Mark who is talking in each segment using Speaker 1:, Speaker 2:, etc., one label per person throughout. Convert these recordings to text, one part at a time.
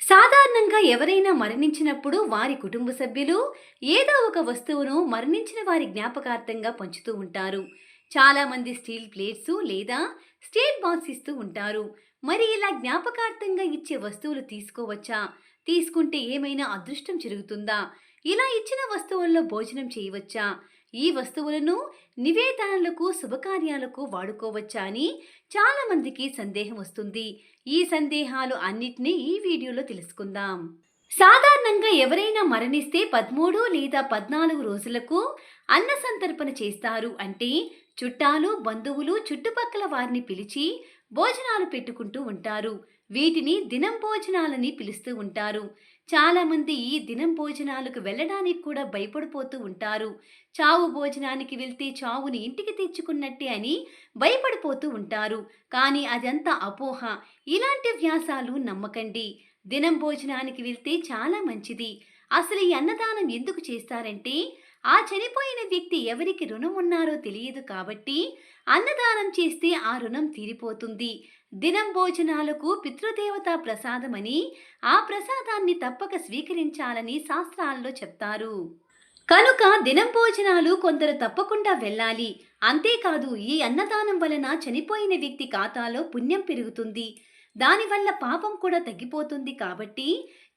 Speaker 1: సాధారణంగా ఎవరైనా మరణించినప్పుడు వారి కుటుంబ సభ్యులు ఏదో ఒక వస్తువును మరణించిన వారి జ్ఞాపకార్థంగా పంచుతూ ఉంటారు. చాలామంది స్టీల్ ప్లేట్స్ లేదా స్టీల్ బాక్స్ ఇస్తూ ఉంటారు. మరి ఇలా జ్ఞాపకార్థంగా ఇచ్చే వస్తువులు తీసుకోవచ్చా? తీసుకుంటే ఏమైనా అదృష్టం జరుగుతుందా? ఇలా ఇచ్చిన వస్తువుల్లో భోజనం చేయవచ్చా? ఈ వస్తువులను నివేదనలకు శుభకార్యాలకు వాడుకోవచ్చా అని చాలామందికి సందేహం వస్తుంది. ఈ సందేహాలు అన్నిటినీ ఈ వీడియోలో తెలుసుకుందాం. సాధారణంగా ఎవరైనా మరణిస్తే పదమూడు లేదా పద్నాలుగు రోజులకు అన్న సంతర్పణ చేస్తారు అంటే చుట్టాలు బంధువులు చుట్టుపక్కల వారిని పిలిచి భోజనాలు పెట్టుకుంటూ ఉంటారు. వీటిని దినం భోజనాలని పిలుస్తూ ఉంటారు. చాలామంది ఈ దినం భోజనాలకు వెళ్ళడానికి కూడా భయపడిపోతూ ఉంటారు. చావు భోజనానికి వెళ్తే చావుని ఇంటికి తెచ్చుకున్నట్టే అని భయపడిపోతూ ఉంటారు. కానీ అదంతా అపోహ. ఇలాంటి వ్యాసాలు నమ్మకండి. దినం భోజనానికి వెళ్తే చాలా మంచిది. అసలు ఈ అన్నదానం ఎందుకు చేస్తారంటే ఆ చనిపోయిన వ్యక్తి ఎవరికి రుణం ఉన్నారో తెలియదు కాబట్టి అన్నదానం చేస్తే ఆ రుణం తీరిపోతుంది. దినం భోజనాలకు పితృదేవతా ప్రసాదమని ఆ ప్రసాదాన్ని తప్పక స్వీకరించాలని శాస్త్రాల్లో చెప్తారు. కనుక దినం భోజనాలు కొందరు తప్పకుండా వెళ్ళాలి. అంతేకాదు ఈ అన్నదానం వలన చనిపోయిన వ్యక్తి ఖాతాలో పుణ్యం పెరుగుతుంది. దానివల్ల పాపం కూడా తగ్గిపోతుంది కాబట్టి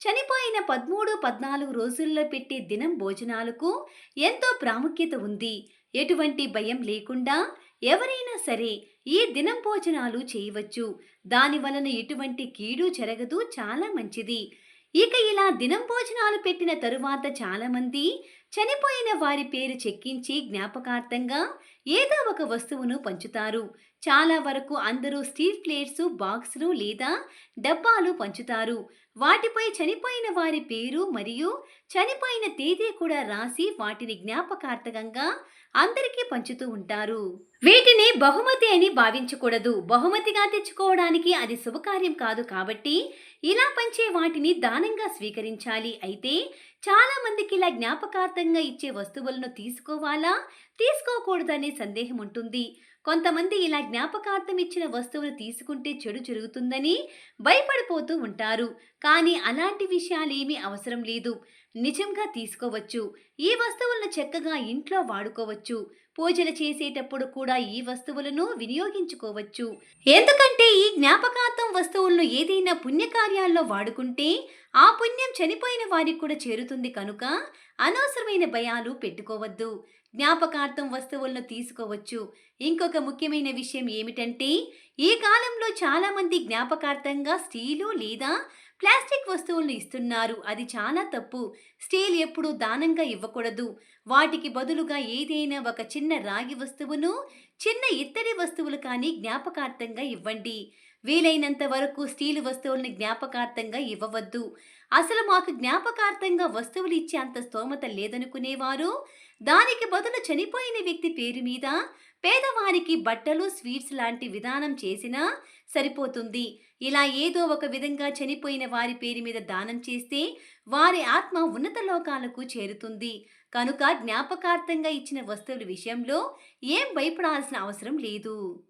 Speaker 1: చనిపోయిన పదమూడు పద్నాలుగు రోజుల్లో పెట్టే దినం భోజనాలకు ఎంతో ప్రాముఖ్యత ఉంది. ఎటువంటి భయం లేకుండా ఎవరైనా సరే ఈ దినం భోజనాలు చేయవచ్చు. దాని వలన ఎటువంటి కీడు జరగదు చాలా మంచిది. ఇక ఇలా దినం భోజనాలు పెట్టిన తరువాత చాలామంది చనిపోయిన వారి పేరు చెక్కించి జ్ఞాపకార్థంగా ఏదో ఒక వస్తువును పంచుతారు. చాలా వరకు అందరూ స్టీల్ ప్లేట్స్ బాక్సులు లేదా డబ్బాలు పంచుతారు. వాటిపై చనిపోయిన వారి పేరు మరియు చనిపోయిన తేదీ కూడా రాసి వాటిని జ్ఞాపకార్థకంగా అందరికీ పంచుతూ ఉంటారు. వీటిని బహుమతి అని భావించకూడదు. బహుమతిగా తెచ్చుకోవడానికి అది శుభకార్యం కాదు కాబట్టి ఇలా పంచే వాటిని దానంగా స్వీకరించాలి. అయితే చాలా మందికి ఇలా జ్ఞాపకార్థంగా ఇచ్చే వస్తువులను తీసుకోవాలా? తీసుకోకూడదనే సందేహం ఉంటుంది. కొంతమంది ఇలా జ్ఞాపకార్థం ఇచ్చిన వస్తువులు తీసుకుంటే చెడు జరుగుతుందని భయపడిపోతూ ఉంటారు. కానీ అలాంటి విషయాలేమీ అవసరం లేదు. నిజంగా తీసుకోవచ్చు. ఈ వస్తువులను చక్కగా ఇంట్లో వాడుకోవచ్చు. పూజలు చేసేటప్పుడు కూడా ఈ వస్తువులను వినియోగించుకోవచ్చు. ఎందుకంటే ఈ జ్ఞాపకార్థం వస్తువులను ఏదైనా పుణ్యకార్యాల్లో వాడుకుంటే ఆ పుణ్యం చనిపోయిన వారికి కూడా చేరుతుంది కనుక అనవసరమైన భయాలు పెట్టుకోవద్దు. జ్ఞాపకార్థం వస్తువులను తీసుకోవచ్చు. ఇంకొక ముఖ్యమైన విషయం ఏమిటంటే ఈ కాలంలో చాలామంది జ్ఞాపకార్థంగా స్టీలు లేదా ప్లాస్టిక్ వస్తువులను ఇస్తున్నారు? అది చాలా తప్పు. స్టీల్ ఎప్పుడూ దానంగా ఇవ్వకూడదు. వాటికి బదులుగా ఏదైనా ఒక చిన్న రాగి వస్తువును చిన్న ఇత్తడి వస్తువులు కానీ జ్ఞాపకార్థంగా ఇవ్వండి. వీలైనంత వరకు స్టీల్ వస్తువుల్ని జ్ఞాపకార్థంగా ఇవ్వవద్దు. అసలు మాకు జ్ఞాపకార్థంగా వస్తువులు ఇచ్చే అంత స్తోమత లేదనుకునేవారు? దానికి బదులు చనిపోయిన వ్యక్తి పేరు మీద పేదవారికి బట్టలు స్వీట్స్ లాంటి విధానం చేసినా సరిపోతుంది. ఇలా ఏదో ఒక విధంగా చనిపోయిన వారి పేరు మీద దానం చేస్తే వారి ఆత్మ ఉన్నత లోకాలకు చేరుతుంది. కనుక జ్ఞాపకార్థంగా ఇచ్చిన వస్తువుల విషయంలో ఏం భయపడాల్సిన అవసరం లేదు.